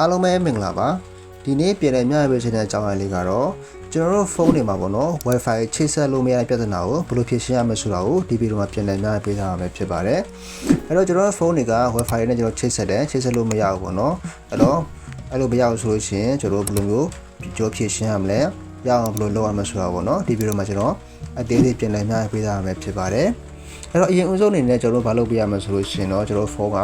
အားလုံးပဲမင်္ဂလာပါဒီနေ့ပြည်နယ်မြရပေးခြင်းတဲ့အကြောင်းအရာလေးကတော့ကျွန်တော်တို့ဖုန်းတွေမှာပေါ့နော် Wi-Fi ချိတ်ဆက်လို့မရတဲ့ပြဿနာကိုဘယ်လိုဖြေရှင်းရမလဲဆိုတာကိုဒီဗီဒီယိုမှာပြည်နယ်မြရပေးထားမှာပဲဖြစ်ပါတယ်အဲ့တော့ကျွန်တော်တို့ဖုန်းတွေက Wi-Fi နဲ့ကျွန်တော်ချိတ်ဆက်တယ်ချိတ်ဆက်လို့မရဘူးပေါ့နော်အဲ့တော့အဲ့လိုမရဘူးဆိုလို့ရှိရင်ကျွန်တော်တို့ဘယ်လိုမျိုးကြောဖြေရှင်းရမလဲရအောင်ဘယ်လိုလုပ်ရမလဲဆိုတာပေါ့နော်ဒီဗီဒီယိုမှာကျွန်တော်အသေးသေးပြည်နယ်မြရပေးထားမှာပဲဖြစ်ပါတယ်အဲ့တော့အရင်ဦးဆုံးအနေနဲ့ကျွန်တော်တို့ဘာလုပ်ပြရမလဲဆိုလို့ရှိရင်တော့ကျွန်တော်ဖုန်းက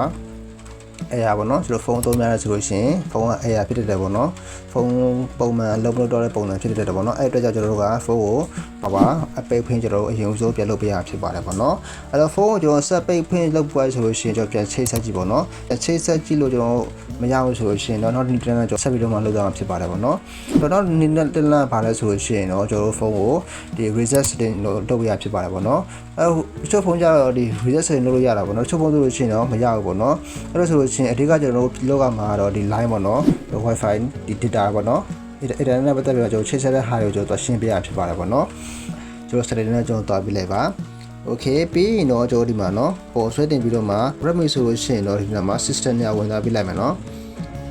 အဲ့ရပါတော့ကျွန်တော်ဖုန်းသုံးများရဆိုလို့ရှိရင်ဖုန်းကအဲ့ရဖြစ်တတ်တယ်ပေါ့နော်ဖုန်းပုံမှန်လုံးမလို့တော့တဲ့ပုံစံဖြစ်တတ်တယ်ပေါ့နော်အဲ့အတွက်ကြောင့်ကျွန်တော်တို့ကဖုန်းကိုဟောပါအပိတ်ဖွင့်ကျွန်တော်တို့အရင်ဆုံးပြန်လုပ်ပေးရဖြစ်ပါတယ်ပေါ့နော်အဲ့တော့ဖုန်းကိုကျွန်တော်ဆက်ပိတ်ဖွင့်လုပ်ပွားဆိုလို့ရှိရင်ကျွန်တော်ပြန်ချိတ်ဆက်ကြည့်ပေါ့နော်ချိတ်ဆက်ကြည့်လို့ကျွန်တော်မရဘူးဆိုလို့ရှိရင်တော့နောက်နေ့တန်းကျွန်တော်ဆက်ပြီးတော့မှလုပ်ရမှာဖြစ်ပါတယ်ပေါ့နော်တော့နောက်နေ့တန်းလာပါလဲဆိုလို့ရှိရင်တော့ကျွန်တော်တို့ဖုန်းကိုဒီ reset setting လို့လုပ်ရဖြစ်ပါတယ်ပေါ့နော်အဲချို့ဖုန်းကြတော့ဒီ reset setting လုပ်လို့ရတာပေါ့နော်ချို့ဖုန်းဆိုလို့ရှိရင်တော့မရဘူးပေါ့နော်အဲ့ဒါဆိုလို့ရှိရင်ရှင်အဓိကကျွန်တော်တို့ဒီလောကမှာတော့ဒီ line ပေါ့နော် wifi ဒီ data ပေါ့နော်အဲ့ဒါအဲ့ဒါနဲ့ပတ်သက်ပြီးတော့ကျွန်တော်ချိန်ဆက်တဲ့ဟာတွေကိုကျွန်တော်ရှင်းပြရဖြစ်ပါတယ်ပေါ့နော်ကျွန်တော် setting နဲ့ကျွန်တော်တွားပြလိုက်ပါ okay ပြီးရင်တော့ကျွန်တော်ဒီမှာနော်ပေါ်ဆွဲတင်ပြီးတော့မှ Redmi ဆိုလို့ရှိရင်တော့ဒီမှာ system ညာဝင်သွားပြလိုက်မယ်နော်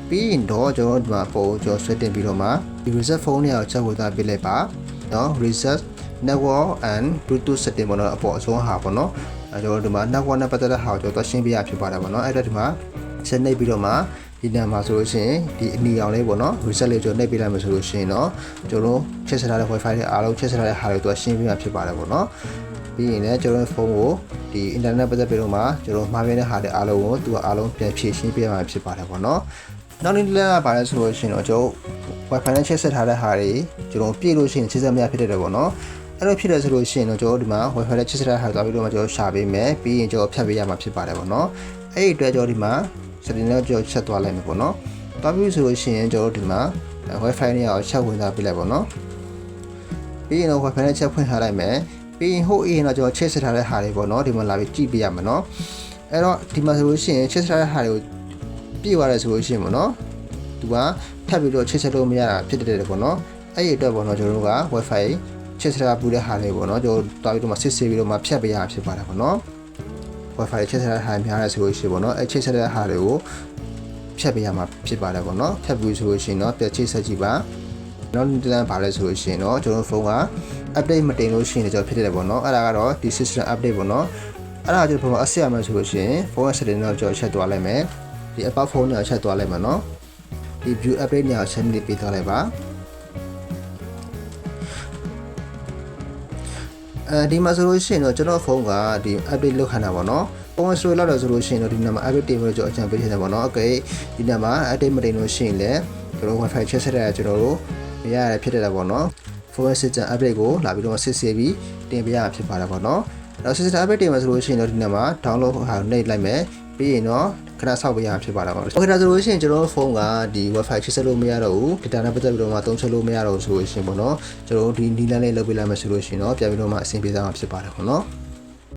ပြီးရင်တော့ကျွန်တော်ဒီမှာပေါ်ကျွန်တော်ဆွဲတင်ပြီးတော့မှဒီ reset phone ညာကိုချက်ဝင်သွားပြလိုက်ပါနော် reset network and bluetooth setting ပေါ့နော်အပေါ်အဆုံးဟာပေါ့နော်အဲကျွန်တော်ဒီမှာ network နဲ့ပတ်သက်တဲ့ဟာကိုကျွန်တော်ရှင်းပြရဖြစ်ပါတယ်ပေါ့နော်အဲ့ဒါဒီမှာ ဆက်နေပြီးတော့မှဒီနံမှာဆိုလို့ရှိရင်ဒီအနီအောင်လေးပေါ့နော် reset လေးကျွန်တော်နှိပ်ပေးလိုက်မယ်ဆိုလို့ရှိရင်တော့ကျွန်တော်ချက်ဆက်ထားတဲ့ wifi တွေအားလုံးချက်ဆက်ထားတဲ့ဟာတွေသူကရှင်းပြမှာဖြစ်ပါတယ်ပေါ့နော်ပြီးရင်လည်းကျွန်တော်ဖုန်းကိုဒီ internet ပတ်သက်ပြီးတော့မှကျွန်တော်မှားပြတဲ့ဟာတွေအားလုံးကိုသူကအားလုံးပြန်ဖြည့်ရှင်းပြမှာဖြစ်ပါတယ်ပေါ့နော်နောက်နေ့လည်းပါလဲဆိုလို့ရှိရင်တော့ကျွန်တော် wifi နဲ့ချက်ဆက်ထားတဲ့ဟာတွေကျွန်တော်ပြည့်လို့ရှိရင်ချက်ဆက်မရဖြစ်တတ်တယ်ပေါ့နော်အဲ့လိုဖြစ်တယ်ဆိုလို့ရှိရင်တော့ကျွန်တော်ဒီမှာ wifi နဲ့ချက်ဆက်ထားတဲ့ဟာသွားပြီးတော့မှကျွန်တော်ရှာပေးမယ်ပြီးရင်ကျွန်တော်ဖြတ်ပေးရမှာဖြစ်ပါတယ်ပေါ့နော်အဲ့ဒီအတွက်ကျွန်တော်ဒီမှာ setting နဲ့ကျွန်တော်ချက်သွားလိုက်မယ်ပေါ့နော်တွားပြီးဆိုလို့ရှိရင်ကျွန်တော်ဒီမှာ wifi နဲ့အောင်ချက်ဝင်သားပေးလိုက်ပေါ့နော်ပြီးရင်တော့ wifi နဲ့ချက်ဖွင့်ထားလိုက်မယ်ပြီးရင်ဟိုအေးတော့ကျွန်တော်ချက်ဆက်ထားတဲ့ဟာတွေပေါ့နော်ဒီမှာလာပြီးကြည့်ပြရမယ်နော်အဲ့တော့ဒီမှာဆိုလို့ရှိရင်ချက်ဆက်ထားတဲ့ဟာတွေကိုပြည့်သွားတယ်ဆိုလို့ရှိရင်ပေါ့နော်သူကထပ်ပြီးတော့ချက်ဆက်လို့မရတာဖြစ်တဲ့တယ်ပေါ့နော်အဲ့ဒီအတွက်ပေါ့နော်ကျွန်တော်တို့က wifi ချက်ဆက်ထားပူတဲ့ဟာတွေပေါ့နော်ကျွန်တော်တွားပြီးတော့မှစစ်ဆေးပြီးတော့မှဖြတ်ပေးရဖြစ်ပါတယ်ပေါ့နော် wifi ချက်ဆက်တဲ့ဟာများရဲဆိုလို့ရှိရင်ပေါ့နော်အဲချက်ဆက်တဲ့ဟာတွေကိုဖြတ်ပေးရမှာဖြစ်ပါတယ်ပေါ့နော်ဖြတ်ပြီးဆိုလို့ရှိရင်တော့ပြချိတ်ဆက်ကြည့်ပါနောက်တစ်လမ်းပါလဲဆိုလို့ရှိရင်တော့ကျွန်တော်ဖုန်းက update မတင်လို့ရှိရင်ကျွန်တော်ဖြစ်တယ်ပေါ့နော်အဲ့ဒါကတော့ဒီ system update ပေါ့နော်အဲ့ဒါကျွန်တော်ဖုန်းကအဆက်ရမယ်ဆိုလို့ရှိရင်ဖုန်းရဲ့ setting တော့ကျွန်တော်ချက်သွားလိုက်မယ်ဒီ about phone နဲ့ချက်သွားလိုက်မယ်နော်ဒီ view update နဲ့ဆက်နေပေးသွားလိုက်ပါ အဲဒီမှာဆိုလို့ရှိရင်တော့ကျွန်တော်ဖုန်းကဒီ update လုပ်ခဏတာပေါ့နော်ပုံစံလောက်တော့ဆိုလို့ရှိရင်တော့ဒီနံပါတ် update တင်လို့ကျွန်တော်အကြံပေးချင်တယ်ပေါ့နော် okay ဒီနံပါတ် update မတင်လို့ရှိရင်လည်းကျွန်တော် wifi ချက်ဆက်ရကျွန်တော်တို့မရရဖြစ်တယ်ပေါ့နော်ဖုန်း system update ကိုလာပြီးတော့စစ်ဆေးပြီးတင်ပေးရဖြစ်ပါတယ်ပေါ့နော်အဲ့တော့ system update တင်မှာဆိုလို့ရှိရင်တော့ဒီနံပါတ် download ဟာနှိပ်လိုက်မယ် ပြီးရင်တော့ခဏဆောက်ပေးရဖြစ်ပါတော့။ Okay ဒါဆိုလို့ရှိရင်ကျွန်တော်ဖုန်းကဒီ Wi-Fi ချိတ်ဆက်လို့မရတော့ဘူး။ data နဲ့ပတ်သက်ပြီးတော့မှသုံးချက်လို့မရတော့ဘူးဆိုလို့ရှိရင်ပေါ့နော်။ကျွန်တော်ဒီနီလန်းလေးလုပ်ပေးလိုက်မယ်ဆိုလို့ရှိရင်တော့ပြန်ပြီးတော့မှအဆင်ပြေသွားမှာဖြစ်ပါတယ်ပေါ့နော်။